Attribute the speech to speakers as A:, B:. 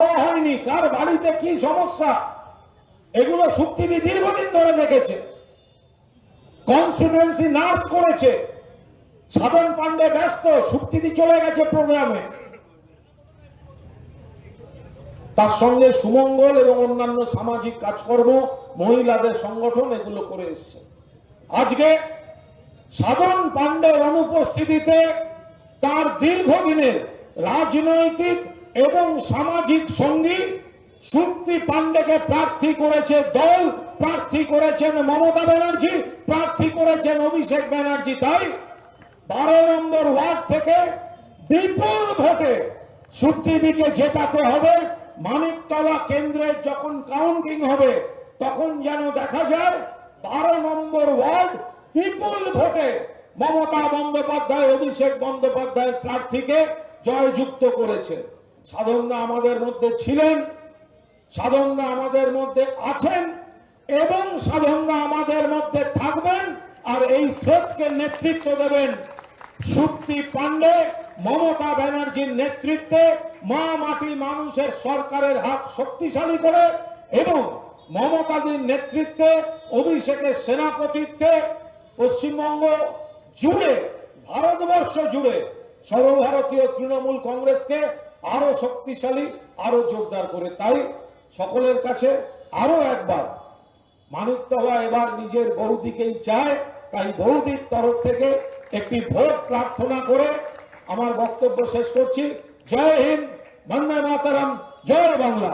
A: হয়নি। কার বাড়িতে কি সমস্যা? এগুলো সুক্তিদি দীর্ঘদিন ধরে দেখেছে। কনস্টিটুয়েন্সি নার্স করেছে। সাধন পান্ডে ব্যস্ত সুক্তিদি চলে গেছে প্রোগ্রামে তার সঙ্গে সুমঙ্গল এবং অন্যান্য সামাজিক কাজকর্ম, মহিলাদের সংগঠন এগুলো করে এসছে। আজকে সাধন পান্ডের অনুপস্থিতিতে তার দীর্ঘদিনের রাজনৈতিক এবং সামাজিক সঙ্গী সুপ্তি পান্ডেকে প্রার্থী করেছে দল, প্রার্থী করেছেন মমতা ব্যানার্জি, প্রার্থী করেছেন অভিষেক ব্যানার্জি। তাই বারো নম্বর ওয়ার্ড থেকে বিপুল ভোটে সুপ্তিদিকে জেতাতে হবে। মানিকতলা কেন্দ্রের যখন কাউন্টিং হবে, তখন যেন দেখা যায় বারো নম্বর ওয়ার্ড বিপুল ভোটে মমতা বন্দ্যোপাধ্যায়, অভিষেক বন্দ্যোপাধ্যায়ের প্রার্থীকে জয়যুক্ত করেছে। সাধনদা আমাদের মধ্যে ছিলেন সাধনদা আমাদের মধ্যে আছেন এবং সাধনদা আমাদের মধ্যে থাকবেন আর এই স্রোতকে নেতৃত্ব দেবেন। সুপ্তি পান্ডে মমতা ব্যানার্জির নেতৃত্বে মা মাটি মানুষের সরকারের হাত শক্তিশালী করে এবং মমতাদির নেতৃত্বে, অভিষেকের সেনাপতিত্বে পশ্চিমবঙ্গ জুড়ে, ভারতবর্ষ জুড়ে সর্বভারতীয় তৃণমূল কংগ্রেসকে আরও শক্তিশালী, আরও জোরদার করে। তাই সকলের কাছে আরও একবার মানিকতলা এবার নিজের বৌদিকেই চায়। তাই বৌদির তরফ থেকে একটি ভোট প্রার্থনা করে আমার বক্তব্য শেষ করছি। জয় হিন্দ, বন্দে মাতারাম, জয় বাংলা।